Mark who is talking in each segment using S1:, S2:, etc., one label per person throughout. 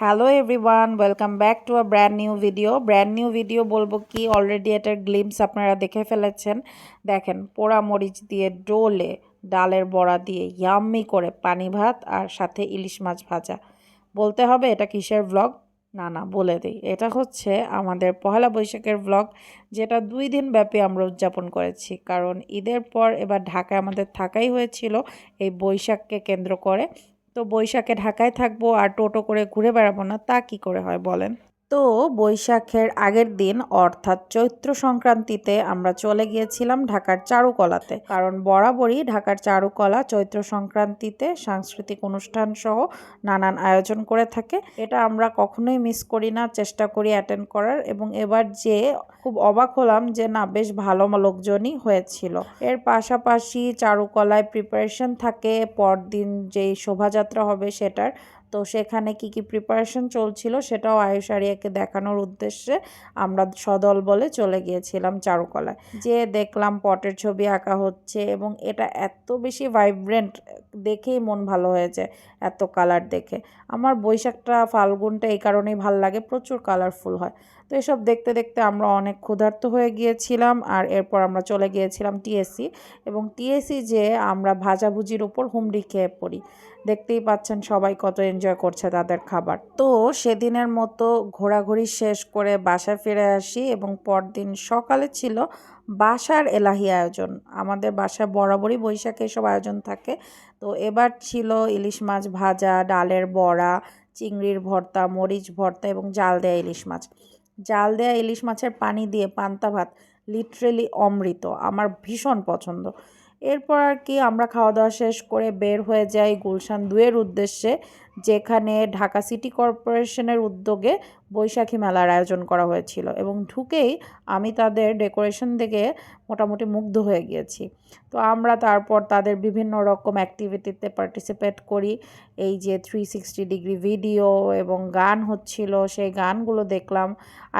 S1: Hello everyone welcome back to a brand new video brand new video বলব কি? Already এটার glimpse আপনারা দেখে ফেলেছেন। দেখেন পোড়া মরিচ দিয়ে ডোলে, ডালের বড়া দিয়ে ইয়াম্মি করে পানি ভাত আর সাথে ইলিশ মাছ ভাজা। বলতে হবে, এটা কিসের ব্লগ না না, বলে দিই। এটা হচ্ছে আমাদের পহেলা বৈশাখের ব্লগ যেটা দুই দিন ব্যাপী আমরা উদযাপন করেছি। কারণ ঈদের পর এবার ঢাকায় আমাদের থাকাই হয়েছিল এই বৈশাখকে কেন্দ্র করে। তো বৈশাখে ঢাকায় থাকব আর টোটো করে ঘুরে বেড়াবো না, তা কি করে হয় বলেন? তো বৈশাখের আগের দিন, অর্থাৎ চৈত্র সংক্রান্তিতে আমরা চলে গিয়েছিলাম ঢাকার চারুকলাতে। কারণ বরাবরই ঢাকার চারুকলা চৈত্র সংক্রান্তিতে সাংস্কৃতিক অনুষ্ঠান সহ নানান আয়োজন করে থাকে। এটা আমরা কখনোই মিস করি না, চেষ্টা করি অ্যাটেন্ড করার। এবং এবার যে খুব অবাক হলাম যে না, বেশ ভালো লোকজনই হয়েছিল। এর পাশাপাশি চারুকলায় প্রিপারেশন থাকে, পরদিন যেই শোভাযাত্রা হবে সেটার। তো সেখানে কি কি প্রিপারেশন চলছিল সেটাও আয়ুষ আরিয়াকে দেখানোর উদ্দেশ্যে আমরা সদল বলে চলে গিয়েছিলাম চারুকলায়। যে দেখলাম পটের ছবি আঁকা হচ্ছে এবং এটা এত বেশি ভাইব্রেন্ট দেখেই মন ভালো হয়ে যায় এত কালার দেখে। আমার বৈশাখটা, ফাল্গুনটা এই কারণেই ভালো লাগে, প্রচুর কালারফুল হয়। তো এসব দেখতে দেখতে আমরা অনেক ক্ষুধার্ত হয়ে গিয়েছিলাম আর এরপর আমরা চলে গিয়েছিলাম টিএসসি এবং টিএসসি যে আমরা ভাজাভুজির উপর হুমড়ি খেয়ে পড়ি। দেখতেই পাচ্ছেন সবাই কত এনজয় করছে তাদের খাবার। তো সেদিনের মতো ঘোরাঘুরি শেষ করে বাসায় ফিরে আসি এবং পরদিন সকালে ছিল বাসার এলাহি আয়োজন। আমাদের বাসায় বরাবরই বৈশাখে এসব আয়োজন থাকে। তো এবার ছিল ইলিশ মাছ ভাজা, ডালের বড়া, চিংড়ির ভর্তা, মরিচ ভর্তা এবং জাল দেয়া ইলিশ মাছ। জাল দেয়া ইলিশ মাছের পানি দিয়ে পান্তা ভাত, লিটারেলি অমৃত, আমার ভীষণ পছন্দ। এরপর আর কি আমরা খাওয়া দাওয়া শেষ করে বের হয়ে যাই গুলশান দুয়ের উদ্দেশ্যে। যেখানে ঢাকা সিটি কর্পোরেশনের উদ্যোগে বৈশাখী মেলার আয়োজন করা হয়েছিল এবং ঢুকেই আমি তাদের ডেকোরেশন দেখে মোটামুটি মুগ্ধ হয়ে গিয়েছি। তো আমরা তারপর তাদের বিভিন্ন রকম অ্যাক্টিভিটিতে পার্টিসিপেট করি। এই যে থ্রি সিক্সটি ডিগ্রি ভিডিও এবং গান হচ্ছিল, সেই গানগুলো দেখলাম।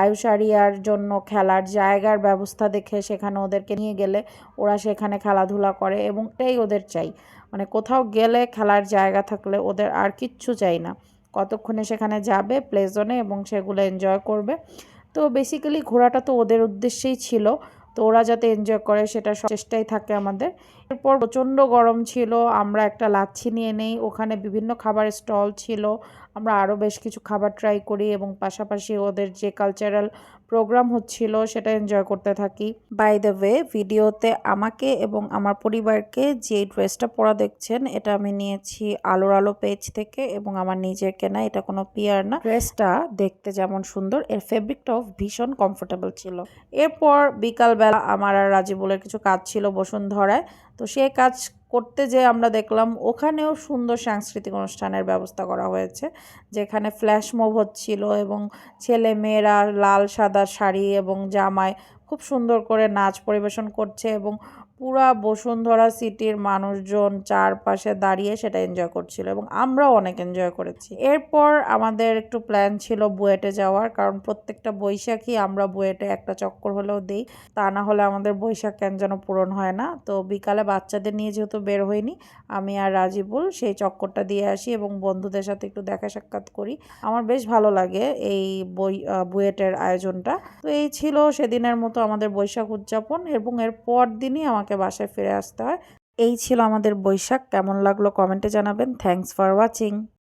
S1: আয়ুষারিয়ার জন্য খেলার জায়গার ব্যবস্থা দেখে সেখানে ওদেরকে নিয়ে গেলে ওরা সেখানে খেলাধুলা করে এবং এটাই ওদের চাই। মানে কোথাও গেলে খেলার জায়গা থাকলে ওদের আর কিচ্ছু চাই না। কতক্ষণে সেখানে যাবে প্লে জোনে এবং সেগুলো এনজয় করবে। তো বেসিক্যালি ঘোরাটা তো ওদের উদ্দেশ্যেই ছিল। তো ওরা যাতে এনজয় করে সেটা চেষ্টাই থাকে আমাদের। এরপর প্রচণ্ড গরম ছিল, আমরা একটা লাচ্ছি নিয়ে নেই, ওখানে বিভিন্ন খাবারের স্টল ছিল, আমরা আরও বেশ কিছু খাবার ট্রাই করি এবং পাশাপাশি ওদের যে কালচারাল প্রোগ্রাম হচ্ছিল সেটা এনজয় করতে থাকি। বাই দ্য ওয়ে ভিডিওতে আমাকে এবং আমার পরিবারকে যে ড্রেসটা পরা দেখছেন, এটা আমি নিয়েছি আলোর আলো পেজ থেকে এবং আমার নিজের কেনা, এটা কোনো পিয়ার না। ড্রেসটা দেখতে যেমন সুন্দর, এর ফেব্রিকটাও ভীষণ কমফোর্টেবল ছিল। এরপর বিকালবেলা আমার আর রাজিবুলের কিছু কাজ ছিল বসুন্ধরায় তো সে কাজ করতে যে আমরা দেখলাম ওখানেও সুন্দর সাংস্কৃতিক অনুষ্ঠানের ব্যবস্থা করা হয়েছে। যেখানে ফ্ল্যাশ মুভ হচ্ছিল এবং ছেলে মেয়েরা লাল সাদা শাড়ি এবং জামায় খুব সুন্দর করে নাচ পরিবেশন করছে এবং পুরা বসুন্ধরা সিটির মানুষজন চারপাশে দাঁড়িয়ে সেটা এনজয় করছিল এবং আমরাও অনেক এনজয় করেছি। এরপর আমাদের একটু প্ল্যান ছিল বুয়েটে যাওয়ার, কারণ প্রত্যেকটা বৈশাখী আমরা বুয়েটে একটা চক্কর হলেও দিই, তা না হলে আমাদের বৈশাখ কেন যেন পূরণ হয় না। তো বিকালে বাচ্চাদের নিয়ে যেহেতু বের হইনি, আমি আর রাজিবুল সেই চক্করটা দিয়ে আসি এবং বন্ধুদের সাথে একটু দেখা সাক্ষাৎ করি। আমার বেশ ভালো লাগে এই বই বুয়েটের আয়োজনটা। তো এই ছিল সেদিনের মতো আমাদের বৈশাখ উদযাপন এবং এর পর দিনই আমাকে বাসায় ফিরে আসতে হয়। এই ছিল আমাদের বৈশাখ। কেমন লাগল কমেন্টে জানাবেন। Thanks for watching